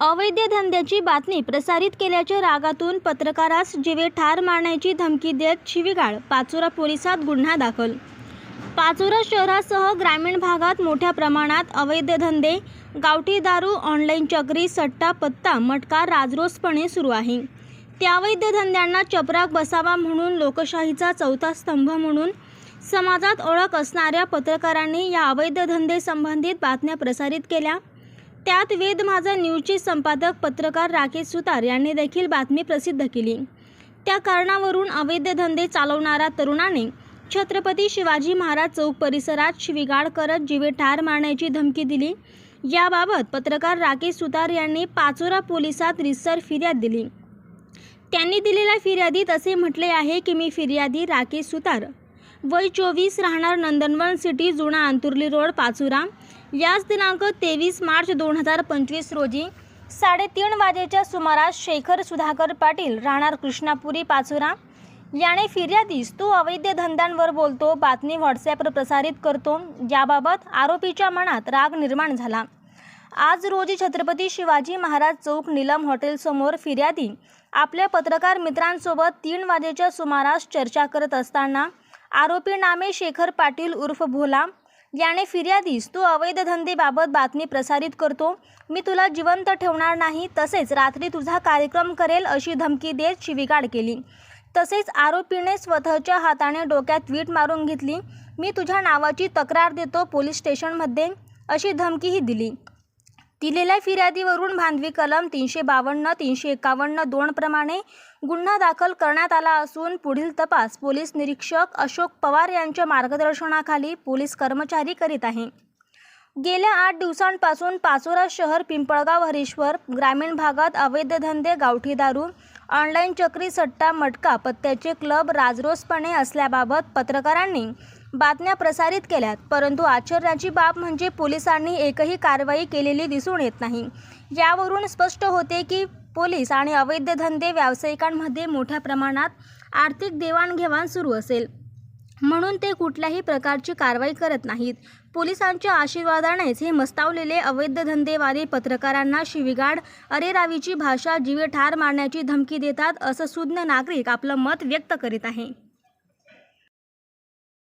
अवैध धंद्याची बातमी प्रसारित केल्याच्या रागातून पत्रकारास जीवे ठार मारण्याची धमकी देत शिवीगाळ पाचोरा पोलिसात गुन्हा दाखल. पाचोरा शहरासह ग्रामीण भागात मोठ्या प्रमाणात अवैध धंदे गावठी दारू ऑनलाईन चक्री सट्टा पत्ता मटका राजरोसपणे सुरू आहे. त्या अवैध धंद्यांना चपराक बसावा म्हणून लोकशाहीचा चौथा स्तंभ म्हणून समाजात ओळख असणाऱ्या पत्रकारांनी या अवैध धंदे संबंधित बातम्या प्रसारित केल्या. त्यात वेद माझा न्यूजचे संपादक पत्रकार राकेश सुतार यांनी देखील बातमी प्रसिद्ध केली. त्या कारणावरून अवैध धंदे चालवणाऱ्या तरुणाने छत्रपती शिवाजी महाराज चौक परिसरात शिवीगाळ करत जीवे ठार मारण्याची धमकी दिली. याबाबत पत्रकार राकेश सुतार यांनी पाचोरा पोलिसात रिसर फिर्याद दिली. त्यांनी दिलेल्या फिर्यादीत असे म्हटले आहे की मी फिर्यादी राकेश सुतार. वय चोवीस राहणार नंदनवन सिटी जुना अंतुर्ली रोड पाचोरा. याच दिनांक तेवीस मार्च दोन हजार पंचवीस रोजी साडेतीन वाजेच्या सुमारास शेखर सुधाकर पाटील राहणार कृष्णापुरी पाचोरा याने फिर्यादीस तो अवैध धंद्यांवर बोलतो बातमी व्हॉट्सॲपवर प्रसारित करतो. याबाबत आरोपीच्या मनात राग निर्माण झाला. आज रोजी छत्रपती शिवाजी महाराज चौक निलम हॉटेलसमोर फिर्यादी आपल्या पत्रकार मित्रांसोबत तीन वाजेच्या सुमारास चर्चा करत असताना आरोपी नामे शेखर पाटील उर्फ भोला याने फिर्यादीस तू अवैध धंदेबाबत बातमी प्रसारित करतो. मी तुला जिवंत ठेवणार नाही तसेच रात्री तुझा कार्यक्रम करेल अशी धमकी देत शिवीगाळ केली. तसेच आरोपीने स्वतःच्या हाताने डोक्यात वीट मारून घेतली. मी तुझ्या नावाची तक्रार देतो पोलीस स्टेशनमध्ये अशी धमकीही दिली. दिलेल्या फिर्यादीवरून भांडवी कलम तीनशे बावन्न तीनशे एकावन्न दोन प्रमाणे गुन्हा दाखल करण्यात आला असून पुढील तपास पोलीस निरीक्षक अशोक पवार यांच्या मार्गदर्शनाखाली पोलीस कर्मचारी करीत आहे. गेल्या आठ दिवसांपासून पाचोरा शहर पिंपळगाव हरीश्वर ग्रामीण भागात अवैध धंदे गावठी दारू ऑनलाईन चक्री सट्टा मटका पत्त्याचे क्लब राजरोसपणे असल्याबाबत पत्रकारांनी बातम्या प्रसारित केल्यात परंतु आश्चर्याची बाब म्हणजे पोलिसांनी एकही कारवाई केलेली दिसून येत नाही. यावरून स्पष्ट होते की पोलीस आणि अवैध धंदे व्यावसायिकांमध्ये मोठ्या प्रमाणात आर्थिक देवाणघेवाण सुरू असेल. म्हणून ते कुठल्याही प्रकारची कारवाई करत नाहीत. पोलिसांच्या आशीर्वादानेच हे मस्तावलेले अवैध धंदेवादी पत्रकारांना शिवीगाड अरेरावीची भाषा जीवे ठार मारण्याची धमकी देतात असं सुज्ञ नागरिक आपलं मत व्यक्त करीत आहे.